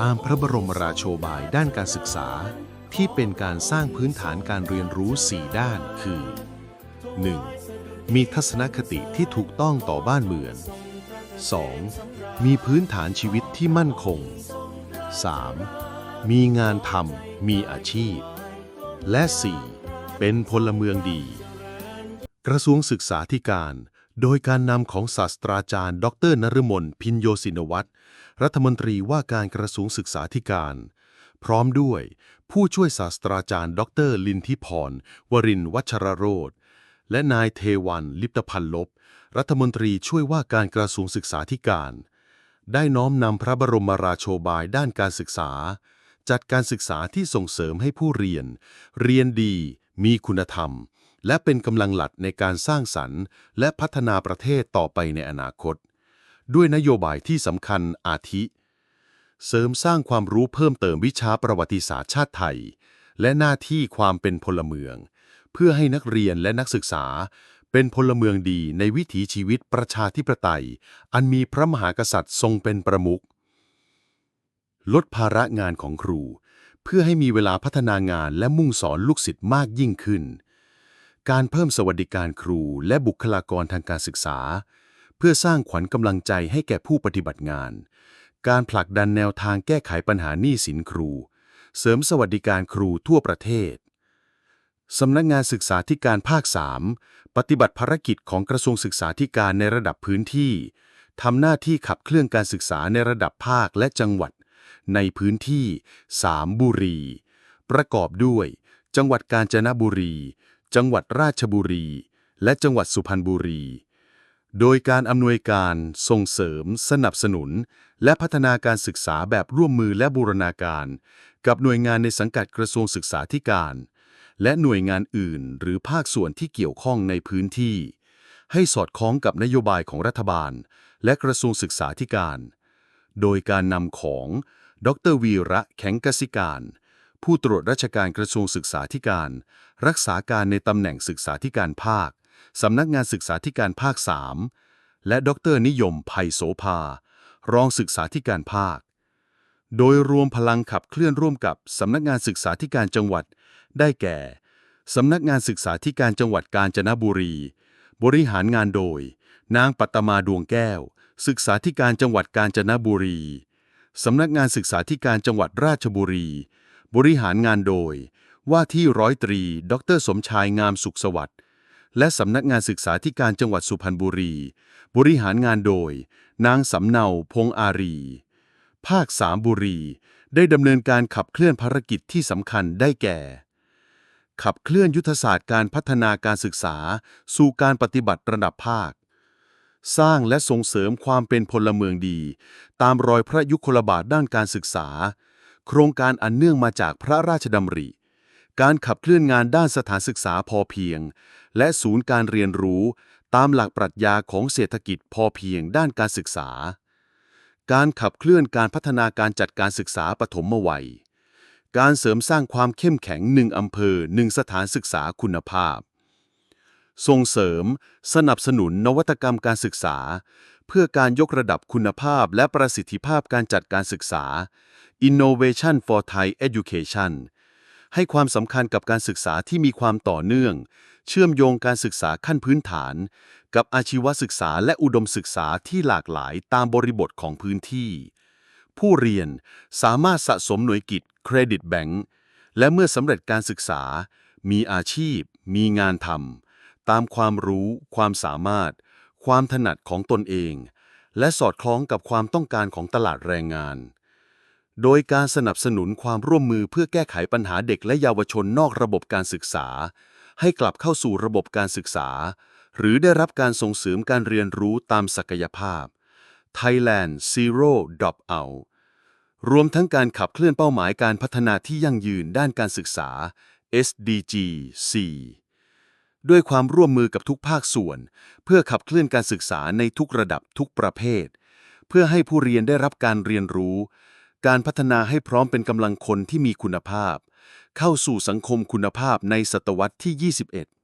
ตามพระบรมราโชบายด้านการศึกษา ที่เป็นการสร้างพื้นฐานการเรียนรู้ 4 ด้านคือ 1. มีทัศนคติที่ถูกต้องต่อบ้านเมือง 2. มีพื้นฐานชีวิตที่มั่นคง 3. มีงานทำมีอาชีพ และ 4. เป็นพลเมืองดี กระทรวงศึกษาธิการ โดยการนำของศาสตราจารย์ ดรนฤมลพินโยสินวัตรรัฐมนตรีว่าการกระทรวงศึกษาธิการ พร้อมด้วย ผู้ช่วยศาสตราจารย์ ดรลินทิพร วรินวัชรโรธและนายเทวัน ลิปตพันลบ รัฐมนตรีช่วยว่าการกระทรวงศึกษาธิการ ได้น้อมนำพระบรมราโชบายด้านการศึกษา จัดการศึกษาที่ส่งเสริมให้ผู้เรียน เรียนดี มีคุณธรรม และเป็นกำลังหลักในการสร้างสรรค์ และพัฒนาประเทศต่อไปในอนาคต ด้วยนโยบายที่สำคัญอาทิ เสริมสร้างความรู้เพิ่มเติมวิชาประวัติศาสตร์ชาติไทย และหน้าที่ความเป็นพลเมือง เพื่อให้นักเรียนและนักศึกษา เป็นพลเมืองดีในวิถีชีวิตประชาธิปไตย อันมีพระมหากษัตริย์ทรงเป็นประมุขลดภาระงานของครู เพื่อให้มีเวลาพัฒนางานและมุ่งสอนลูกศิษย์มากยิ่งขึ้น การเพิ่มสวัสดิการครูและบุคลากรทางการศึกษา เพื่อสร้างขวัญกำลังใจให้แก่ผู้ปฏิบัติงาน การผลักดันแนวทางแก้ไขปัญหาหนี้สินครู เสริมสวัสดิการครูทั่วประเทศสำนักงานศึกษาธิการภาค 3 ปฏิบัติภารกิจของกระทรวงศึกษาธิการในระดับพื้นที่ทำหน้าที่ขับเคลื่อนการศึกษาในระดับภาคและจังหวัด ในพื้นที่ 3 บุรี ประกอบด้วย จังหวัดกาญจนบุรี จังหวัดราชบุรี และจังหวัดสุพรรณบุรี โดยการอำนวยการส่งเสริม สนับสนุน และพัฒนาการศึกษาแบบร่วมมือและบูรณาการ กับหน่วยงานในสังกัดกระทรวงศึกษาธิการ และหน่วยงานอื่น หรือภาคส่วนที่เกี่ยวข้องในพื้นที่ ให้สอดคล้องกับนโยบายของรัฐบาล และกระทรวงศึกษาธิการ โดยการนำของ ดรวีระแข็งกสิการ ผู้ตรวจราชการกระทรวงศึกษาธิการ รักษาการในตำแหน่งศึกษาธิการภาค สำนักงานศึกษาธิการภาค 3 และดรนิยมไพโสภารองศึกษาธิการภาค โดยรวมพลังขับเคลื่อนร่วมกับสำนักงานศึกษาธิการจังหวัด ได้แก่ สำนักงานศึกษาธิการจังหวัดกาญจนบุรี บริหารงานโดย นางปัตมาดวงแก้ว ศึกษาธิการจังหวัดกาญจนบุรี สำนักงานศึกษาธิการจังหวัดราชบุรี บริหารงานโดย ว่าที่ร้อยตรี ดร สมชายงามสุขสวัสดิ์ และสำนักงานศึกษาธิการจังหวัดสุพรรณบุรี บริหารงานโดย นางสำเนาพงอารี ภาคสามบุรี ได้ดำเนินการขับเคลื่อนภารกิจที่สำคัญได้แก่ ขับเคลื่อนยุทธศาสตร์การพัฒนาการศึกษา สู่การปฏิบัติระดับภาคสร้างและส่งเสริมความเป็นพลเมืองดี ตามรอยพระยุคลบาทด้านการศึกษา โครงการอันเนื่องมาจากพระราชดำริ การขับเคลื่อนงานด้านสถานศึกษาพอเพียง และศูนย์การเรียนรู้ตามหลักปรัชญาของเศรษฐกิจพอเพียงด้านการศึกษา การขับเคลื่อนการพัฒนาการจัดการศึกษาปฐมวัย การเสริมสร้างความเข้มแข็งหนึ่งอำเภอหนึ่งสถานศึกษาคุณภาพ ส่งเสริม สนับสนุนนวัตกรรมการศึกษา เพื่อการยกระดับคุณภาพและประสิทธิภาพการจัดการศึกษา Innovation for Thai Education ให้ความสำคัญกับการศึกษาที่มีความต่อเนื่อง เชื่อมโยงการศึกษาขั้นพื้นฐาน กับอาชีวศึกษาและอุดมศึกษาที่หลากหลายตามบริบทของพื้นที่ ผู้เรียนสามารถสะสมหน่วยกิจเครดิตแบงค์และเมื่อสำเร็จการศึกษา มีอาชีพ มีงานทำ ตามความรู้ ความสามารถ ความถนัดของตนเอง และสอดคล้องกับความต้องการของตลาดแรงงาน โดยการสนับสนุนความร่วมมือเพื่อแก้ไขปัญหาเด็กและเยาวชนนอกระบบการศึกษา ให้กลับเข้าสู่ระบบการศึกษา หรือได้รับการส่งเสริมการเรียนรู้ตามศักยภาพ Thailand Zero Drop Out รวมทั้งการขับเคลื่อนเป้าหมายการพัฒนาที่ยั่งยืนด้านการศึกษา SDG 4 ด้วยความร่วมมือกับทุกภาคส่วน เพื่อขับเคลื่อนการศึกษาในทุกระดับทุกประเภท เพื่อให้ผู้เรียนได้รับการเรียนรู้ การพัฒนาให้พร้อมเป็นกำลังคนที่มีคุณภาพ เข้าสู่สังคมคุณภาพในศตวรรษที่ 21